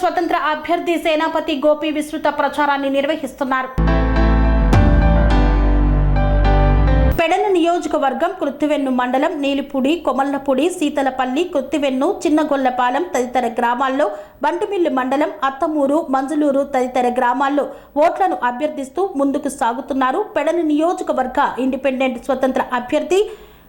స్వతంత్ర అభ్యర్థి సేనాపతి గోపి విస్తృత ప్రచారాన్ని నిర్వహిస్తున్నారు. పెడన నియోజకవర్గం కృత్తివెన్ను మండలం నీలిపూడి కొమల్లపూడి సీతలపల్లి కృత్తివెన్ను చిన్నగొల్లపాలెం తదితర గ్రామాల్లో బంటుమిల్లి మండలం అత్తమూరు మంజులూరు తదితర గ్రామాల్లో ఓట్లను అభ్యర్థిస్తూ ముందుకు సాగుతున్నారు. పెడన నియోజకవర్గ ఇండిపెండెంట్ స్వతంత్ర అభ్యర్థి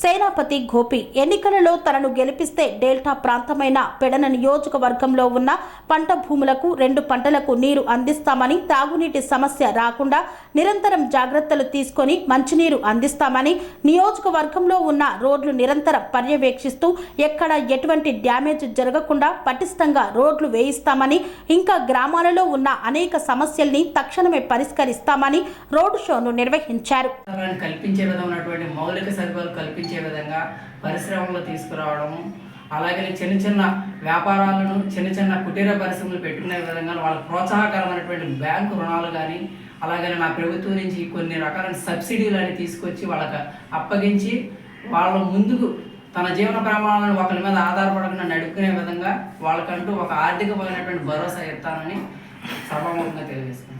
సేనాపతి గోపి ఎన్నికలలో తనను గెలిపిస్తే డెల్టా ప్రాంతమైన పెడన నియోజకవర్గంలో ఉన్న పంట భూములకు రెండు పంటలకు నీరు అందిస్తామని తాగునీటి సమస్య రాకుండా నిరంతరం జాగ్రత్తలు తీసుకొని మంచినీరు అందిస్తామని నియోజకవర్గంలో ఉన్న రోడ్లు నిరంతరం పర్యవేక్షిస్తూ ఎక్కడ ఎటువంటి డ్యామేజ్ జరగకుండా పటిష్టంగా రోడ్లు వేయిస్తామని ఇంకా గ్రామాలలో ఉన్న అనేక సమస్యల్ని తక్షణమే పరిష్కరిస్తామని రోడ్డు షోను నిర్వహించారు. కల్పించే విధంగా మౌలిక సదుపాయాలు కల్పించే విధంగా పరిశ్రమలు తీసుకురావడం అలాగే చిన్న చిన్న వ్యాపారాలను చిన్న చిన్న కుటీర పరిశ్రమలు పెట్టుకునే విధంగా వాళ్ళకి ప్రోత్సాహకరమైనటువంటి బ్యాంకు రుణాలు కానీ అలాగే నా ప్రభుత్వం నుంచి కొన్ని రకాల సబ్సిడీలు అని తీసుకొచ్చి వాళ్ళకి అప్పగించి వాళ్ళ ముందుకు తన జీవన ప్రమాణాలను ఒకరి మీద ఆధారపడకుండా నడుపుకునే విధంగా వాళ్ళకంటూ ఒక ఆర్థికమైనటువంటి భరోసా ఇస్తానని సభాముఖంగా తెలియజేస్తాను